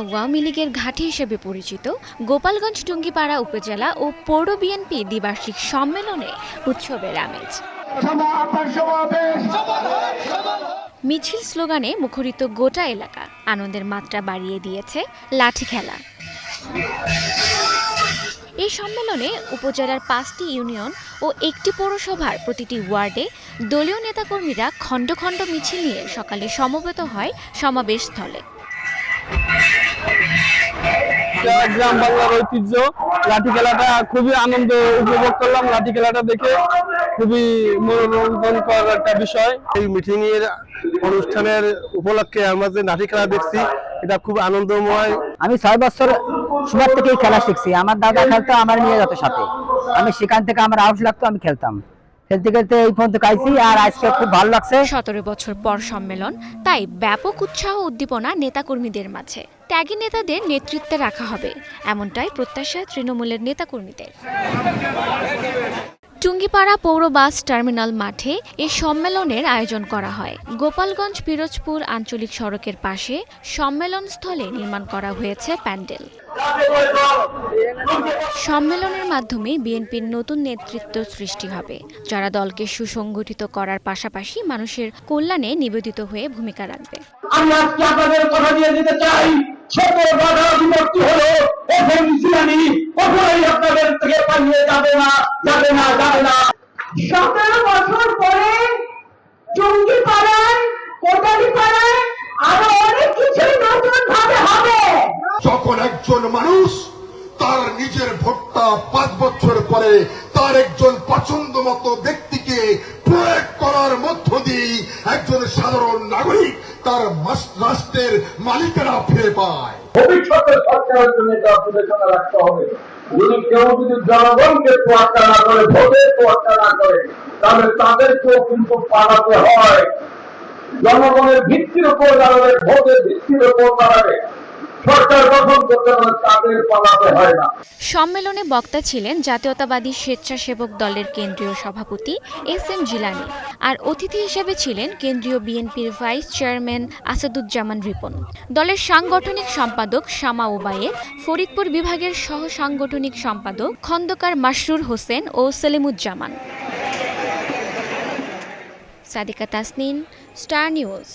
আওয়ামী লীগের ঘাঁটি হিসেবে পরিচিত গোপালগঞ্জ টুঙ্গিপাড়া উপজেলা ও পৌর বিএনপি দ্বিবার্ষিক সম্মেলনে উৎসবের আমেজ। মিছিল স্লোগানে মুখরিত গোটা এলাকা আনন্দের মাত্রা বাড়িয়ে দিয়েছে লাঠি খেলা। এই সম্মেলনে উপজেলার পাঁচটি ইউনিয়ন ও একটি পৌরসভার প্রতিটি ওয়ার্ডে দলীয় নেতাকর্মীরা খণ্ড খণ্ড মিছিল নিয়ে সকালে সমবেত হয় সমাবেশ স্থলে। গ্রাম বাংলার ঐতিহ্য। লাঠি খেলাটা খুবই আনন্দ উপভোগ করলাম। লাঠি খেলাটা দেখে খুবই মনোরঞ্জন করার একটা বিষয়। এই মিটিং এর অনুষ্ঠানের উপলক্ষে আমরা যে লাঠি খেলা দেখছি এটা খুব আনন্দময়। আমি ছয় বছর সময় থেকেই খেলা শিখছি। আমার দাদা খেলতো আমার নিয়ে যেত সাথে। আমি সেখান থেকে আমার আউট লাগতো আমি খেলতাম। খেলতে এই পর্যন্ত খাইছি আর আজকে খুব ভালো লাগছে। সতেরো বছর পর সম্মেলন, তাই ব্যাপক উৎসাহ উদ্দীপনা নেতাকর্মীদের মাঝে। ত্যাগী নেতাদের নেতৃত্বে রাখা হবে, এমনটাই প্রত্যাশা তৃণমূলের নেতাকর্মীদের। টুঙ্গিপাড়া পৌর বাস টার্মিনাল মাঠে এই সম্মেলনের আয়োজন করা হয়। গোপালগঞ্জ পিরোজপুর আঞ্চলিক সড়কের পাশে সম্মেলন স্থলে নির্মাণ করা হয়েছে প্যান্ডেল। সম্মেলনের মাধ্যমে বিএনপির নতুন নেতৃত্ব সৃষ্টি হবে যারা দলকে সুসংগঠিত করার পাশাপাশি মানুষের কল্যাণে নিবেদিত হয়ে ভূমিকা রাখবে। আমি আজকে আপনাদের কথা দিয়ে দিতে চাই ছোট বাধা বিভক্তি হলো এখন ইসলামী কখনোই আপনাদের থেকে পালিয়ে যাবে না যাবে না যাবে না। সতেরো বছর পরে জঙ্গি পাড়ায় কোটালি পাড়ায় আরও অনেক কিছুই নতুন ভাবে হবে। যখন একজন মানুষ তার নিজের ভোটটা পাঁচ বছর পরে তার একজন পছন্দ মতো ব্যক্তিকে প্রয়োগ করার মধ্য দিয়ে একজন সাধারণ নাগরিক তার রাষ্ট্রের মালিকেরা ফিরে পায়। ভবিষ্যতে সরকারের জন্য এটা বিবেচনা রাখতে হবে। যদি কেউ যদি জনগণকে তোয়াক্কা না করে ভোটের তোয়াক্কা না করে, তাহলে তাদেরকেও কিন্তু পালাতে হয়। জনগণের ভিত্তির উপর দাঁড়াবে ভোটের ভিত্তির উপর দাঁড়াবে সম্মেলনে বক্তা ছিলেন জাতীয়তাবাদী স্বেচ্ছাসেবক দলের কেন্দ্রীয় সভাপতি এস এম জিলানি আর অতিথি হিসেবে ছিলেন কেন্দ্রীয় বিএনপির ভাইস চেয়ারম্যান আসাদুজ্জামান রিপন। দলের সাংগঠনিক সম্পাদক শামা ওবায়েদ ফরিদপুর বিভাগের সহ সাংগঠনিক সম্পাদক খন্দকার মাসরুর হোসেন ও Selimuzzaman. Sadika Tasnin, Star News.